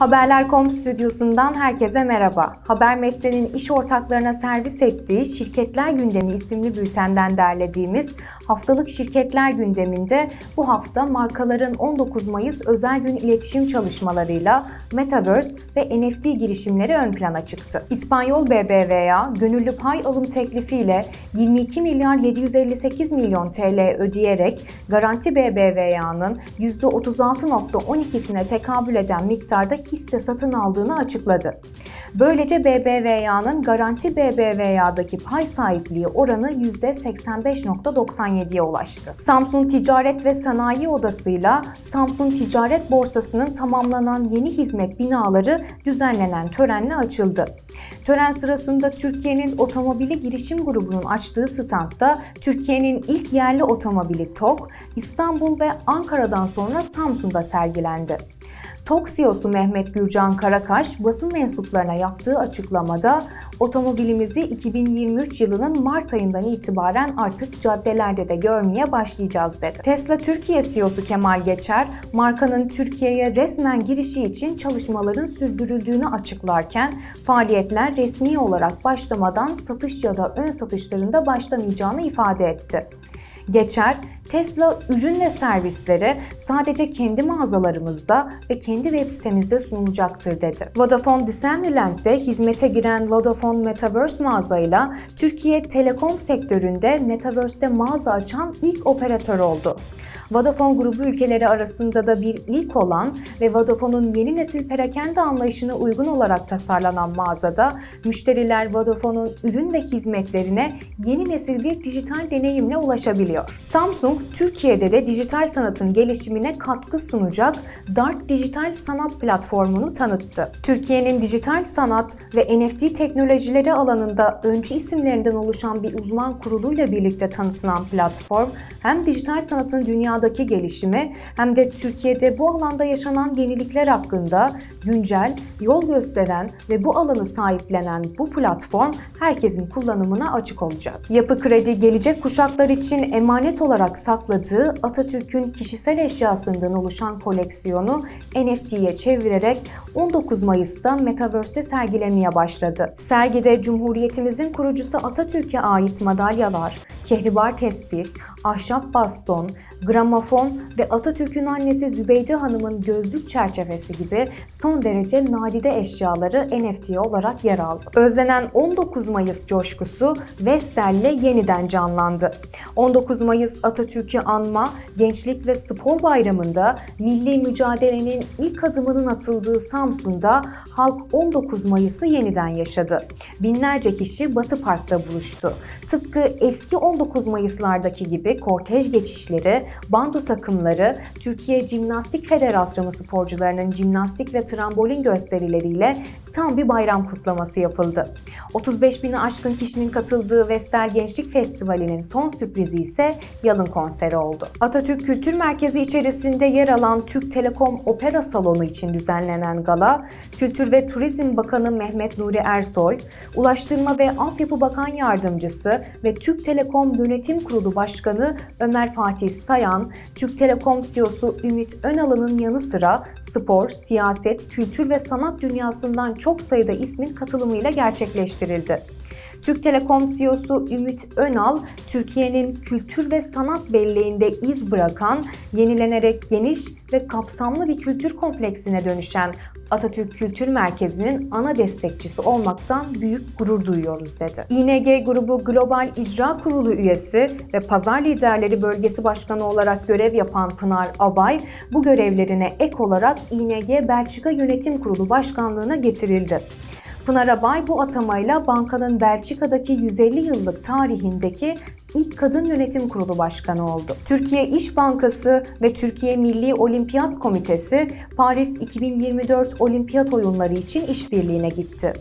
Haberler.com stüdyosundan herkese merhaba. Haber Metre'nin iş ortaklarına servis ettiği Şirketler Gündemi isimli bültenden derlediğimiz haftalık şirketler gündeminde bu hafta markaların 19 Mayıs özel gün iletişim çalışmalarıyla Metaverse ve NFT girişimleri ön plana çıktı. İspanyol BBVA gönüllü pay alım teklifiyle 22 milyar 758 milyon TL ödeyerek Garanti BBVA'nın %36.12'sine tekabül eden miktarda hisse satın aldığını açıkladı. Böylece BBVA'nın Garanti BBVA'daki pay sahipliği oranı %85.97'ye ulaştı. Samsun Ticaret ve Sanayi Odası'yla Samsun Ticaret Borsası'nın tamamlanan yeni hizmet binaları düzenlenen törenle açıldı. Tören sırasında Türkiye'nin otomobili girişim grubunun açtığı standta Türkiye'nin ilk yerli otomobili TOG, İstanbul ve Ankara'dan sonra Samsun'da sergilendi. TOG CEO'su Mehmet Gürcan Karakaş basın mensuplarına yaptığı açıklamada otomobilimizi 2023 yılının Mart ayından itibaren artık caddelerde de görmeye başlayacağız dedi. Tesla Türkiye CEO'su Kemal Geçer, markanın Türkiye'ye resmen girişi için çalışmaların sürdürüldüğünü açıklarken faaliyetler resmi olarak başlamadan satış ya da ön satışlarında başlamayacağını ifade etti. Geçer, Tesla ürün ve servisleri sadece kendi mağazalarımızda ve kendi web sitemizde sunulacaktır dedi. Vodafone Decentraland'de hizmete giren Vodafone Metaverse mağazayla Türkiye telekom sektöründe Metaverse'de mağaza açan ilk operatör oldu. Vodafone grubu ülkeleri arasında da bir ilk olan ve Vodafone'un yeni nesil perakende anlayışına uygun olarak tasarlanan mağazada müşteriler Vodafone'un ürün ve hizmetlerine yeni nesil bir dijital deneyimle ulaşabiliyor. Samsung, Türkiye'de de dijital sanatın gelişimine katkı sunacak Dart Dijital Sanat platformunu tanıttı. Türkiye'nin dijital sanat ve NFT teknolojileri alanında öncü isimlerinden oluşan bir uzman kuruluyla birlikte tanıtılan platform hem dijital sanatın dünyada dünyadaki gelişimi hem de Türkiye'de bu alanda yaşanan yenilikler hakkında güncel, yol gösteren ve bu alanı sahiplenen bu platform herkesin kullanımına açık olacak. Yapı Kredi gelecek kuşaklar için emanet olarak sakladığı Atatürk'ün kişisel eşyasından oluşan koleksiyonu NFT'ye çevirerek 19 Mayıs'ta Metaverse'te sergilemeye başladı. Sergide Cumhuriyetimizin kurucusu Atatürk'e ait madalyalar, kehribar tespih, ahşap baston, gramofon ve Atatürk'ün annesi Zübeyde Hanım'ın gözlük çerçevesi gibi son derece nadide eşyaları NFT olarak yer aldı. Özlenen 19 Mayıs coşkusu Vestel'le yeniden canlandı. 19 Mayıs Atatürk'ü anma, Gençlik ve Spor Bayramı'nda milli mücadelenin ilk adımının atıldığı Samsun'da halk 19 Mayıs'ı yeniden yaşadı. Binlerce kişi Batı Park'ta buluştu. Tıpkı eski 19 Mayıs'lardaki gibi kortej geçişleri, bando takımları, Türkiye Jimnastik Federasyonu sporcularının jimnastik ve trambolin gösterileriyle tam bir bayram kutlaması yapıldı. 35 bini aşkın kişinin katıldığı Vestel Gençlik Festivali'nin son sürprizi ise yalın konseri oldu. Atatürk Kültür Merkezi içerisinde yer alan Türk Telekom Opera Salonu için düzenlenen gala, Kültür ve Turizm Bakanı Mehmet Nuri Ersoy, Ulaştırma ve Altyapı Bakan Yardımcısı ve Türk Telekom Yönetim Kurulu Başkanı Ömer Fatih Sayan, Türk Telekom CEO'su Ümit Önal'ın yanı sıra spor, siyaset, kültür ve sanat dünyasından çok sayıda ismin katılımıyla gerçekleştirildi. Türk Telekom CEO'su Ümit Önal, Türkiye'nin kültür ve sanat belleğinde iz bırakan, yenilenerek geniş ve kapsamlı bir kültür kompleksine dönüşen Atatürk Kültür Merkezi'nin ana destekçisi olmaktan büyük gurur duyuyoruz dedi. ING Grubu Global İcra Kurulu üyesi ve Pazar Liderleri Bölgesi Başkanı olarak görev yapan Pınar Abay, bu görevlerine ek olarak ING Belçika Yönetim Kurulu Başkanlığına getirildi. Pınar Abay bu atamayla bankanın Belçika'daki 150 yıllık tarihindeki ilk kadın yönetim kurulu başkanı oldu. Türkiye İş Bankası ve Türkiye Milli Olimpiyat Komitesi Paris 2024 Olimpiyat oyunları için işbirliğine gitti.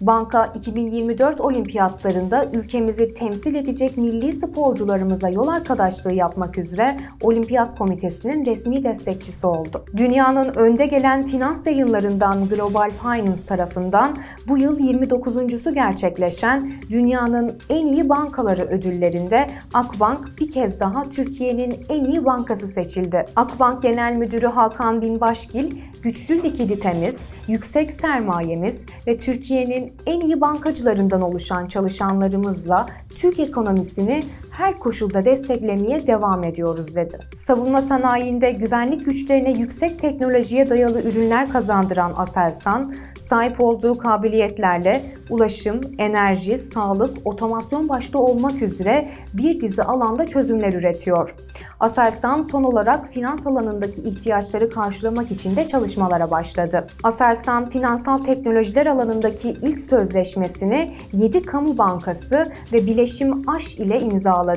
Banka 2024 olimpiyatlarında ülkemizi temsil edecek milli sporcularımıza yol arkadaşlığı yapmak üzere Olimpiyat Komitesi'nin resmi destekçisi oldu. Dünyanın önde gelen finans yayınlarından Global Finance tarafından bu yıl 29.sü gerçekleşen dünyanın en iyi bankaları ödüllerinde Akbank bir kez daha Türkiye'nin en iyi bankası seçildi. Akbank Genel Müdürü Hakan Binbaşgil, güçlü likiditemiz, yüksek sermayemiz ve Türkiye'nin en iyi bankacılarından oluşan çalışanlarımızla Türk ekonomisini her koşulda desteklemeye devam ediyoruz dedi. Savunma sanayinde güvenlik güçlerine yüksek teknolojiye dayalı ürünler kazandıran Aselsan, sahip olduğu kabiliyetlerle ulaşım, enerji, sağlık, otomasyon başta olmak üzere bir dizi alanda çözümler üretiyor. Aselsan son olarak finans alanındaki ihtiyaçları karşılamak için de çalışmalara başladı. Aselsan finansal teknolojiler alanındaki ilk sözleşmesini 7 kamu bankası ve Bileşim Aş ile imzaladı.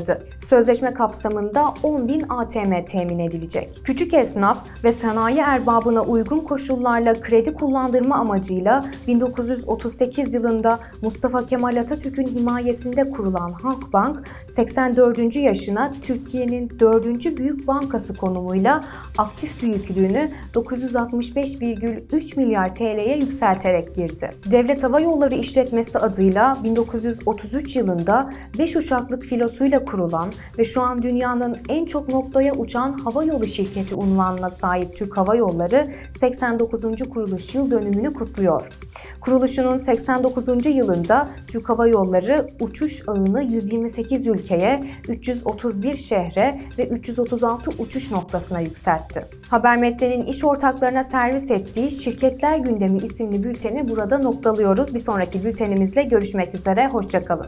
Sözleşme kapsamında 10 bin ATM temin edilecek. Küçük esnaf ve sanayi erbabına uygun koşullarla kredi kullandırma amacıyla 1938 yılında Mustafa Kemal Atatürk'ün himayesinde kurulan Halkbank 84. yaşına Türkiye'nin 4. büyük bankası konumuyla aktif büyüklüğünü 965,3 milyar TL'ye yükselterek girdi. Devlet Hava Yolları İşletmesi adıyla 1933 yılında 5 uçaklık filosuyla kurulan ve şu an dünyanın en çok noktaya uçan hava yolu şirketi unvanına sahip Türk Hava Yolları 89. kuruluş yıl dönümünü kutluyor. Kuruluşunun 89. yılında Türk Hava Yolları uçuş ağını 128 ülkeye, 331 şehre ve 336 uçuş noktasına yükseltti. Habermetre'nin iş ortaklarına servis ettiği Şirketler Gündemi isimli bülteni burada noktalıyoruz. Bir sonraki bültenimizle görüşmek üzere, hoşçakalın.